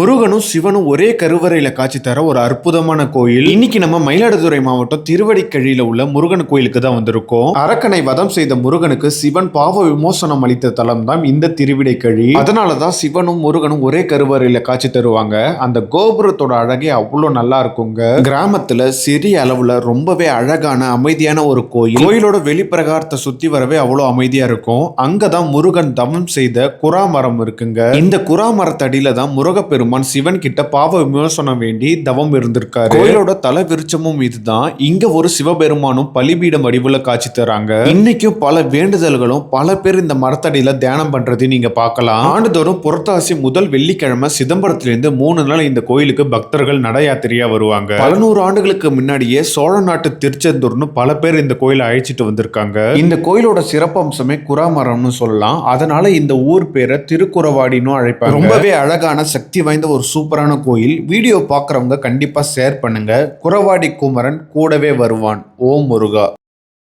முருகனும் சிவனும் ஒரே கருவறையில காட்சி தர ஒரு அற்புதமான கோயில். இன்னைக்கு நம்ம மயிலாடுதுறை மாவட்டம் திருவடிக்கழியில உள்ள முருகன் கோயிலுக்கு தான் வந்திருக்கோம். அரக்கனை வதம் செய்த முருகனுக்கு சிவன் பாவ விமோசனம் அளித்த தலம் தான் இந்த திருவிடைக்கழி. அதனாலதான் சிவனும் முருகனும் ஒரே கருவறையில காட்சி தருவாங்க. அந்த கோபுரத்தோட அழகே அவ்வளவு நல்லா இருக்குங்க. கிராமத்துல சிறிய அளவுல ரொம்பவே அழகான அமைதியான ஒரு கோயில். கோயிலோட வெளிப்பிரகாரத்தை சுத்தி வரவே அவ்வளவு அமைதியா இருக்கும். அங்கதான் முருகன் தவம் செய்த குறா மரம் இருக்குங்க. இந்த குறா மரத்தடியில தான் முருகப்பெருமான் சிவன் கிட்ட பாவ விமோசனம் வேண்டி தவம் இருந்திருக்காரு. கோயிலோட தல விருட்சமும் இதுதான். இங்க ஒரு சிவபெருமானும் பலிபீடம் வடிவுல காட்சி தராங்க. இன்னைக்கும் பல வேண்டுதல்களும் பல பேர் இந்த மரத்தடியில தியானம் பண்றதை நீங்க பார்க்கலாம். ஆண்டுதோறும் புரட்டாசி முதல் வெள்ளிக்கிழமை சிதம்பரத்திலிருந்து மூணு நாள் இந்த கோயிலுக்கு பக்தர்கள் நட யாத்திரையா வருவாங்க. பல நூறு ஆண்டுகளுக்கு முன்னாடியே சோழ நாட்டு திருச்செந்தூர்னு பல பேர் இந்த கோயிலை அழைச்சிட்டு வந்திருக்காங்க. இந்த கோயிலோட சிறப்பம்சமே குராமரம்னு சொல்லலாம். அதனால இந்த ஊர் பேரை திருக்குறவாடின்னு அழைப்பாங்க. ரொம்பவே அழகான சக்தி வாய்ந்த ஒரு சூப்பரான கோயில். வீடியோ பார்க்குறவங்க கண்டிப்பா ஷேர் பண்ணுங்க. குறவாடி குமரன் கூடவே வருவான். ஓம் முருகா.